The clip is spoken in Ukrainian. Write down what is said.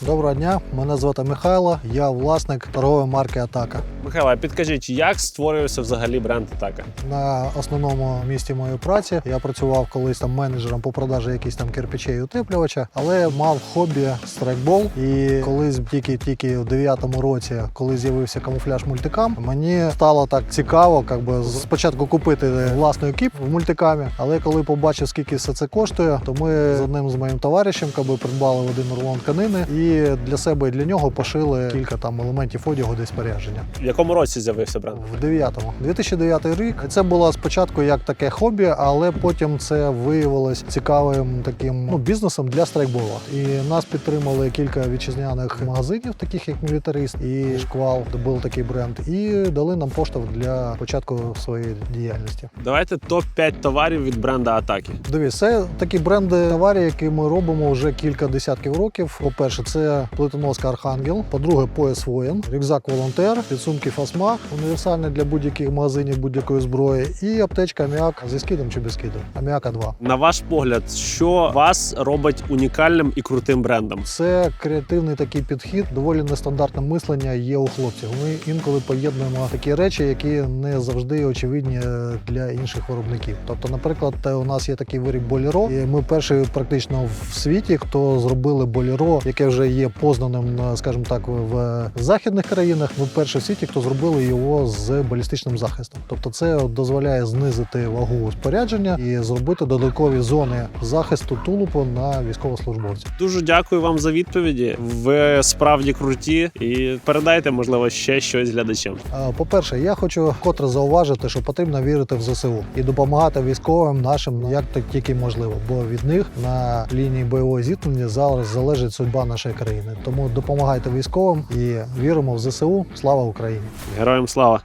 Доброго дня, мене звати Михайло, я власник торгової марки Атака. Михайло, підкажіть, як створювався взагалі бренд Атака? На основному місці моєї праці я працював колись там менеджером по продажі якісь там кирпичей утеплювача, але мав хобі страйкбол. І колись тільки-тільки в 9-му році, коли з'явився камуфляж мультикам, мені стало так цікаво, як би спочатку купити власний екіп в мультикамі, але коли побачив, скільки все це коштує, то ми з одним з моїм товаришем як би, придбали один рулон тканини і для себе і для нього пошили кілька там елементів одягу десь спорядження. Якому році з'явився бренд? В 9-му. 2009 рік. Це було спочатку як таке хобі, але потім це виявилось цікавим таким ну, бізнесом для страйкбола. І нас підтримали кілька вітчизняних магазинів, таких як Мілітарист і Шквал, був такий бренд, і дали нам поштовх для початку своєї діяльності. Давайте топ-5 товарів від бренда Атаки. Дивись, це такі бренди товарів, які ми робимо вже кілька десятків років. По-перше, це плитоноска Архангел. По-друге, пояс воїн, рюкзак волонтер, підсумки Фасмах, універсальний для будь-яких магазинів будь-якої зброї, і аптечка Аміак зі скидом чи без скиду. Аміака 2. На ваш погляд, що вас робить унікальним і крутим брендом? Це креативний такий підхід, доволі нестандартне мислення є у хлопців. Ми інколи поєднуємо такі речі, які не завжди очевидні для інших виробників. Тобто, наприклад, е, у нас є такий виріб боліро, і ми перші практично в світі, хто зробили боліро, яке вже є познаним, е, скажімо так, в західних країнах. Ми перші в світі, хто зробили його з балістичним захистом. Тобто, це дозволяє знизити вагу спорядження і зробити додаткові зони захисту тулупу на військовослужбовців. Дуже дякую вам за відповіді. Ви справді круті і передайте, можливо, ще щось глядачам. По-перше, я хочу вкотре зауважити, що потрібно вірити в ЗСУ і допомагати військовим нашим як так тільки можливо, бо від них на лінії бойового зіткнення зараз залежить судьба нашої країни. Тому допомагайте військовим і віримо в ЗСУ. Слава Україні! Героям слава!